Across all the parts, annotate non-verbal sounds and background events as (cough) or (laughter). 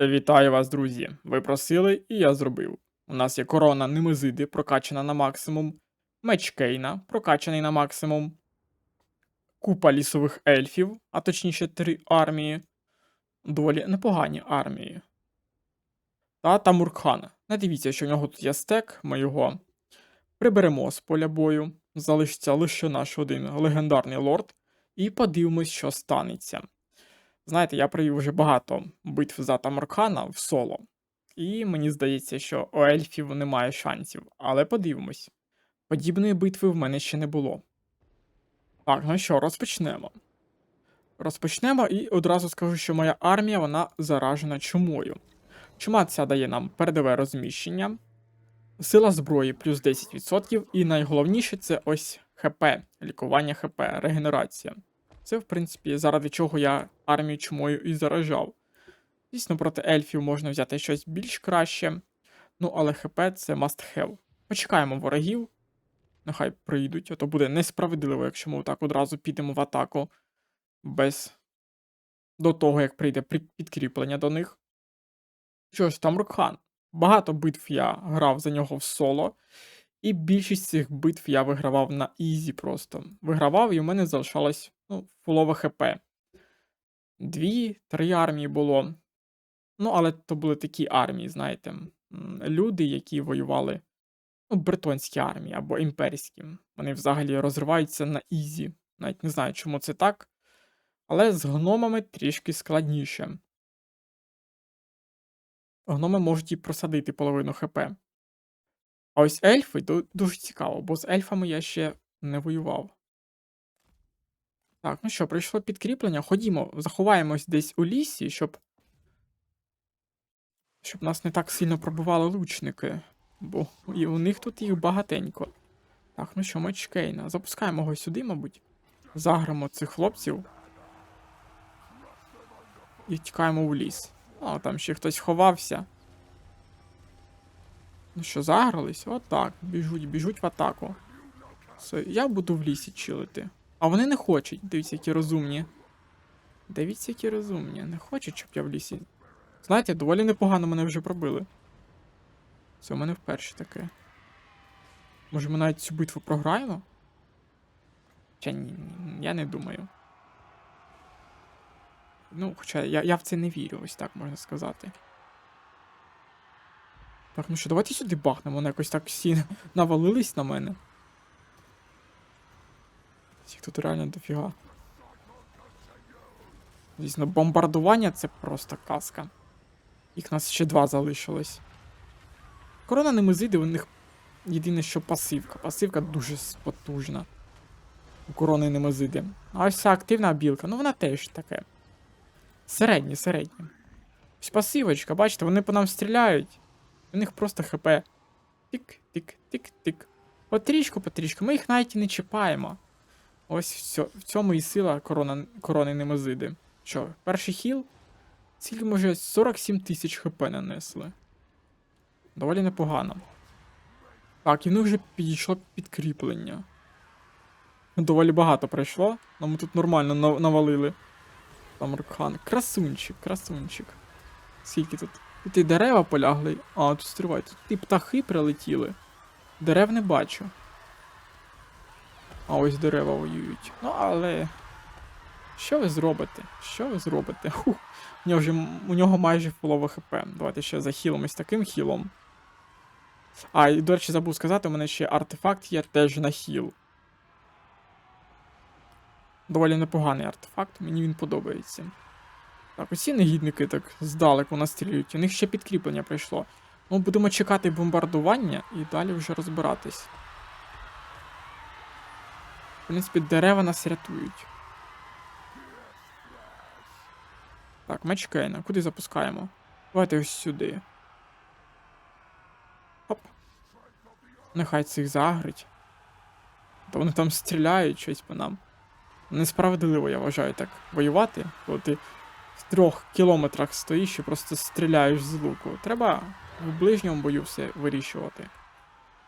Вітаю вас, друзі! Ви просили, і я зробив. У нас є корона Немезиди, прокачана на максимум, меч Кейна, прокачаний на максимум, купа лісових ельфів, а точніше три армії, доволі непогані армії. Та Тамуркхан. Не дивіться, що в нього тут є стек, ми його приберемо з поля бою. Залишиться лише наш один легендарний лорд, і подивимось, що станеться. Знаєте, я провів вже багато битв за Тамуркана в соло, і мені здається, що у ельфів немає шансів, але подивимось. Подібної битви в мене ще не було. Так, ну що, розпочнемо. Розпочнемо і одразу скажу, що моя армія вона заражена чумою. Чума ця дає нам передове розміщення, сила зброї плюс 10%, і найголовніше це ось ХП, лікування ХП, регенерація. Це, в принципі, заради чого я армію чумою і заражав. Звісно, проти ельфів можна взяти щось більш краще. Ну, але ХП це must have. Почекаємо ворогів. Нехай прийдуть, а то буде несправедливо, якщо ми так одразу підемо в атаку без до того, як прийде підкріплення до них. Що ж, там Рукхан. Багато битв я грав за нього в соло, і більшість цих битв я вигравав на ізі просто. Вигравав, і в мене залишалось ну, фулове ХП. Дві-три армії було. Ну, але то були такі армії, знаєте, люди, які воювали, ну, бретонські армії або імперські. Вони взагалі розриваються на ізі. Навіть не знаю, чому це так. Але з гномами трішки складніше. Гноми можуть і просадити половину ХП. А ось ельфи дуже цікаво, бо з ельфами я ще не воював. Так, ну що, прийшло підкріплення. Ходімо, заховаємось десь у лісі, щоб. Щоб нас не так сильно пробивали лучники. Бо і у них тут їх багатенько. Так, ну що, меч Кейна. Запускаємо його сюди, мабуть. Заграмо цих хлопців. І тікаємо в ліс. О, там ще хтось ховався. Ну що, загрались? Отак. Біжуть, біжуть в атаку. Все, я буду в лісі чилити. А вони не хочуть. Дивіться, які розумні. Дивіться, які розумні. Не хочуть, щоб я в лісі. Знаєте, доволі непогано мене вже пробили. Це у мене вперше таке. Може, ми навіть цю битву програємо? Чи ні, я не думаю. Ну, хоча я, я в це не вірю, ось так можна сказати. Так, ну що, давайте сюди бахнемо, вони якось так всі (laughs) навалились на мене. Їх тут реально дофіга. Звісно, бомбардування це просто казка. Їх нас ще два залишилось. Корона Немезиди, у них єдине, що пасивка. Пасивка дуже потужна. У корони Немезиди. А ось ця активна білка, ну вона теж таке. Середнє, середнє. Ось пасивочка, бачите, вони по нам стріляють. У них просто хп. Тик, тик, тик, тик. Потрішку, потрішку. Ми їх навіть і не чіпаємо. Ось в, в цьому і сила корона, корони Немезиди. Що, перший хіл? Скільки може 47 тисяч хп нанесли. Доволі непогано. Так, і в них вже підійшло підкріплення. Доволі багато пройшло, ми тут нормально нав- навалили. Там Рукхан. Красунчик, красунчик. Скільки тут? Тут і дерева полягли. А, тут стривай, тут і птахи прилетіли. Дерев не бачу. А ось дерева воюють. Ну, але. Що ви зробите? Що ви зробите? Ху. У нього, вже, у нього майже фулове хп. Давайте ще захилимось таким хілом. А, і, до речі, забув сказати, у мене ще артефакт є теж на хіл. Доволі непоганий артефакт, мені він подобається. Так, усі негідники так здалеку настрілюють, у них ще підкріплення прийшло. Ну, будемо чекати бомбардування і далі вже розбиратись. В принципі, дерева нас рятують. Так, меч Кейна, куди запускаємо? Давайте ось сюди. Хоп. Нехай цих загрить. То вони там стріляють щось по нам. Несправедливо, я вважаю, так воювати, коли ти в трьох кілометрах стоїш і просто стріляєш з луку. Треба в ближньому бою все вирішувати.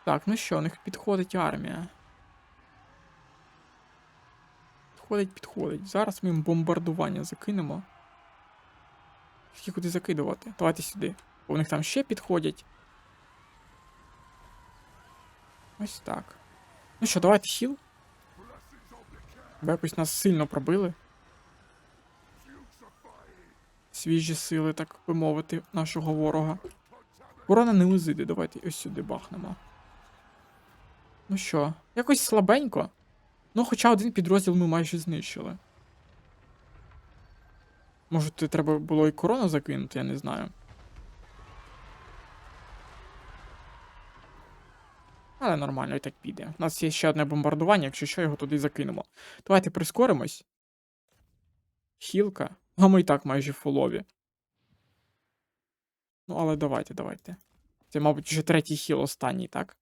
Так, ну що, у них підходить армія. Підходить, підходить. Зараз ми їм бомбардування закинемо. Тільки куди закидувати. Давайте сюди. Бо в них там ще підходять. Ось так. Ну що, давайте хіл. Бо якось нас сильно пробили. Свіжі сили, так би мовити, нашого ворога. Ворона не лизиди, давайте ось сюди бахнемо. Ну що, якось слабенько. Ну, хоча один підрозділ ми майже знищили. Може, ти треба було і корону закинути, я не знаю. Але нормально, і так піде. У нас є ще одне бомбардування, якщо що, його туди закинемо. Давайте прискоримось. Хілка. А ми і так майже фулові. Ну, але давайте, давайте. Це, мабуть, вже третій хіл останній, так?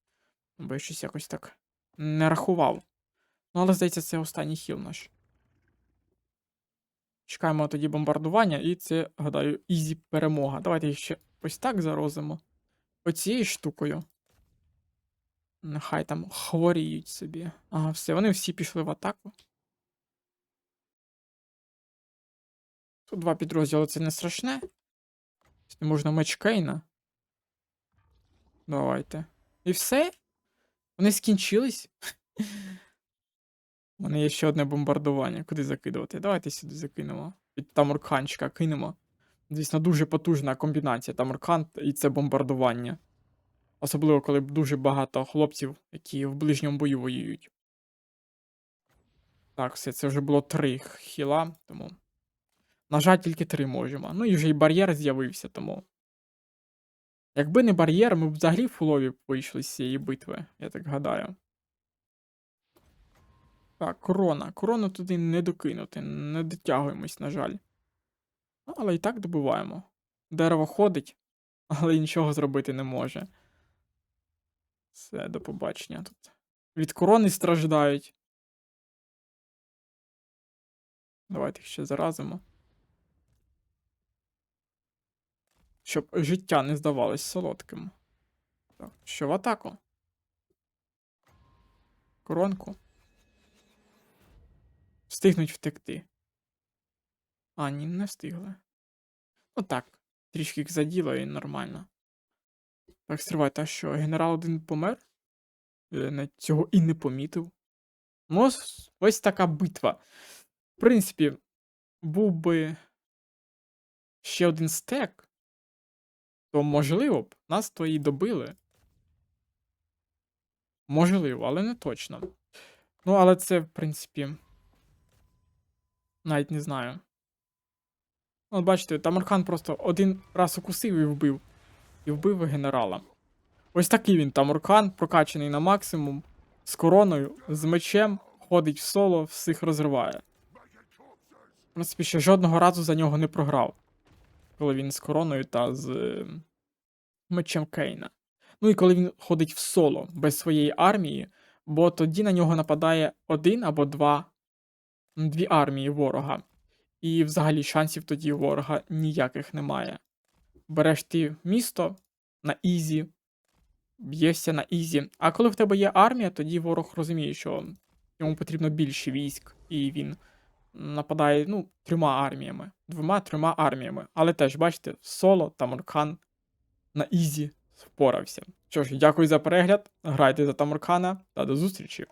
Бо я щось якось так не рахував. Ну, але здається, це останній хіл наш. Чекаємо тоді бомбардування, і це, гадаю, ізі перемога. Давайте ще ось так зарозимо. Оцією штукою. Нехай там хворіють собі. Ага, все, вони всі пішли в атаку. Тут два підрозділи, це не страшне. Не можна меч Кейна. Давайте. І все? Вони скінчились? У мене є ще одне бомбардування. Куди закидувати? Давайте сюди закинемо. Під Тамурканчика кинемо. Звісно, дуже потужна комбінація Тамуркан і це бомбардування. Особливо, коли дуже багато хлопців, які в ближньому бою воюють. Так, все, це вже було три хіла, тому. На жаль, тільки три можемо. Ну і вже і бар'єр з'явився, тому. Якби не бар'єр, ми б взагалі в фулові вийшли з цієї битви, я так гадаю. Так, корона. Корону туди не докинути, не дотягуємось, на жаль. Ну, але і так добуваємо. Дерево ходить, (laughs) але нічого зробити не може. Все, до побачення тут. Від корони страждають. Давайте їх ще заразимо. Щоб життя не здавалось солодким. Так, що в атаку? Коронку. Встигнуть втекти. А, ні, не встигли. Ну так, трішки їх заділо і нормально. Так, стривайте, а що, генерал один помер? Я навіть цього і не помітив. Ну, ось така битва. В принципі, був би ще один стек, то можливо б нас то і добили. Можливо, але не точно. Ну, але це, в принципі. Навіть не знаю. От бачите, Тамархан просто один раз укусив і вбив. І вбив генерала. Ось такий він Тамуркан, прокачаний на максимум, з короною, з мечем, ходить в соло, всіх розриває. В принципі, ще жодного разу за нього не програв. Коли він з короною та з мечем Кейна. Ну і коли він ходить в соло без своєї армії, бо тоді на нього нападає один або два дві армії ворога. І взагалі шансів тоді ворога ніяких немає. Береш ти місто на ізі, б'єшся на ізі. А коли в тебе є армія, тоді ворог розуміє, що йому потрібно більше військ, і він нападає ну, трьома арміями, двома-трьома арміями. Але теж, бачите, соло Тамуркан на ізі впорався. Що ж, дякую за перегляд. Грайте за Тамуркана та до зустрічі!